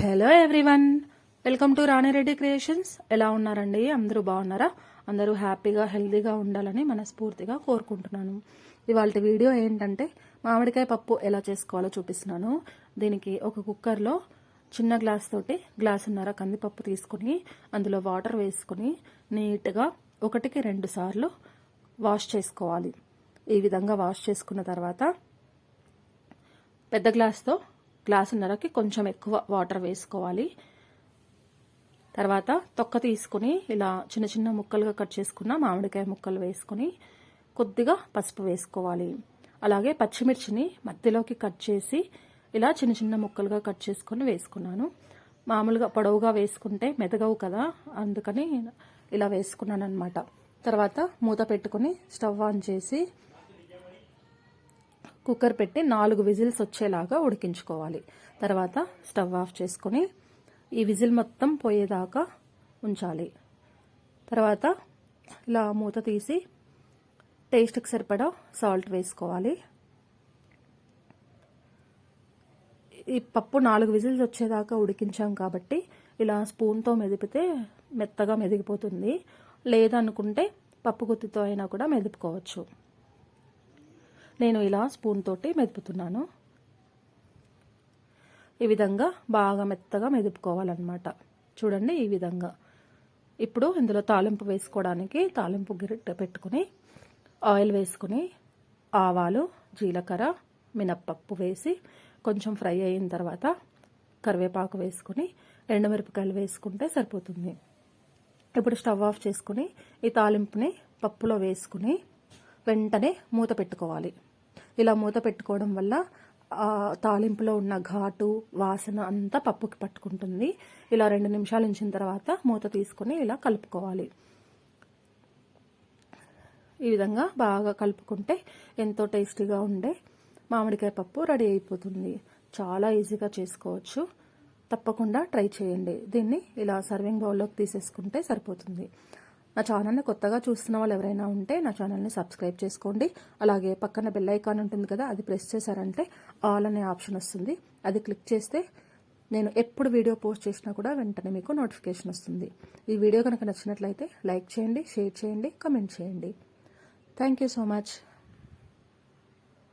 Hello everyone welcome to Rani Reddy creations ఎలా ఉన్నారండి? అందరూ బాగున్నారా? అందరూ హ్యాపీగా హెల్దీగా ఉండాలని మనస్ఫూర్తిగా కోరుకుంటున్నాను. ఇవాళ వీడియో ఏంటంటే మామిడికాయ పప్పు ఎలా చేసుకోవాలో చూపిస్తున్నాను. దీనికి ఒక కుక్కర్లో చిన్న గ్లాస్ తోటి గ్లాసున్నర కందిపప్పు తీసుకుని అందులో వాటర్ వేసుకుని నీట్గా ఒకటికి రెండు సార్లు వాష్ చేసుకోవాలి. ఈ విధంగా వాష్ చేసుకున్న తర్వాత పెద్ద గ్లాస్తో గ్లాసున్నరకి కొంచెం ఎక్కువ వాటర్ వేసుకోవాలి. తర్వాత తొక్క తీసుకుని ఇలా చిన్న చిన్న ముక్కలుగా కట్ చేసుకున్న మామిడికాయ ముక్కలు వేసుకుని కొద్దిగా పసుపు వేసుకోవాలి. అలాగే పచ్చిమిర్చిని మధ్యలోకి కట్ చేసి ఇలా చిన్న చిన్న ముక్కలుగా కట్ చేసుకొని వేసుకున్నాను. మామూలుగా పొడవుగా వేసుకుంటే మెదగవు కదా అందుకని ఇలా వేసుకున్నాను అనమాట తర్వాత మూత పెట్టుకుని స్టవ్ ఆన్ చేసి కుక్కర్ పెట్టి నాలుగు విజిల్స్ వచ్చేలాగా ఉడికించుకోవాలి. తర్వాత స్టవ్ ఆఫ్ చేసుకొని ఈ విజిల్ మొత్తం పోయేదాకా ఉంచాలి. తర్వాత ఇలా మూత తీసి టేస్ట్కి సరిపడా సాల్ట్ వేసుకోవాలి. ఈ పప్పు నాలుగు విజిల్స్ వచ్చేదాకా ఉడికించాం కాబట్టి ఇలా స్పూన్తో మెదిపితే మెత్తగా మెదిగిపోతుంది. లేదనుకుంటే పప్పు గుత్తితో అయినా కూడా మెదుపుకోవచ్చు. నేను ఇలా స్పూన్ తోటి మెదుపుతున్నాను. ఈ విధంగా బాగా మెత్తగా మెదుపుకోవాలన్నమాట. చూడండి ఈ విధంగా. ఇప్పుడు ఇందులో తాలింపు వేసుకోవడానికి తాలింపు గిరిట పెట్టుకుని ఆయిల్ వేసుకుని ఆవాలు జీలకర్ర మినప్పప్పు వేసి కొంచెం ఫ్రై అయిన తర్వాత కరివేపాకు వేసుకుని ఎండుమిరపకాయలు వేసుకుంటే సరిపోతుంది. ఇప్పుడు స్టవ్ ఆఫ్ చేసుకుని ఈ తాలింపుని పప్పులో వేసుకుని వెంటనే మూత పెట్టుకోవాలి. ఇలా మూత పెట్టుకోవడం వల్ల తాలింపులో ఉన్న ఘాటు వాసన అంతా పప్పుకి పట్టుకుంటుంది. ఇలా రెండు నిమిషాలు ఉంచిన తర్వాత మూత తీసుకొని ఇలా కలుపుకోవాలి. ఈ విధంగా బాగా కలుపుకుంటే ఎంతో టేస్టీగా ఉండే మామిడికాయ పప్పు రెడీ అయిపోతుంది. చాలా ఈజీగా చేసుకోవచ్చు. తప్పకుండా ట్రై చేయండి. దీన్ని ఇలా సర్వింగ్ బౌల్లోకి తీసేసుకుంటే సరిపోతుంది. నా ఛానల్ని కొత్తగా చూస్తున్న వాళ్ళు ఎవరైనా ఉంటే నా ఛానల్ని సబ్స్క్రైబ్ చేసుకోండి. అలాగే పక్కన బెల్ ఐకాన్ ఉంటుంది కదా అది ప్రెస్ చేశారంటే ఆల్ అనే ఆప్షన్ వస్తుంది. అది క్లిక్ చేస్తే నేను ఎప్పుడు వీడియో పోస్ట్ చేసినా కూడా వెంటనే మీకు నోటిఫికేషన్ వస్తుంది. ఈ వీడియో కనుక నచ్చినట్లయితే లైక్ చేయండి షేర్ చేయండి కమెంట్ చేయండి. Thank you so much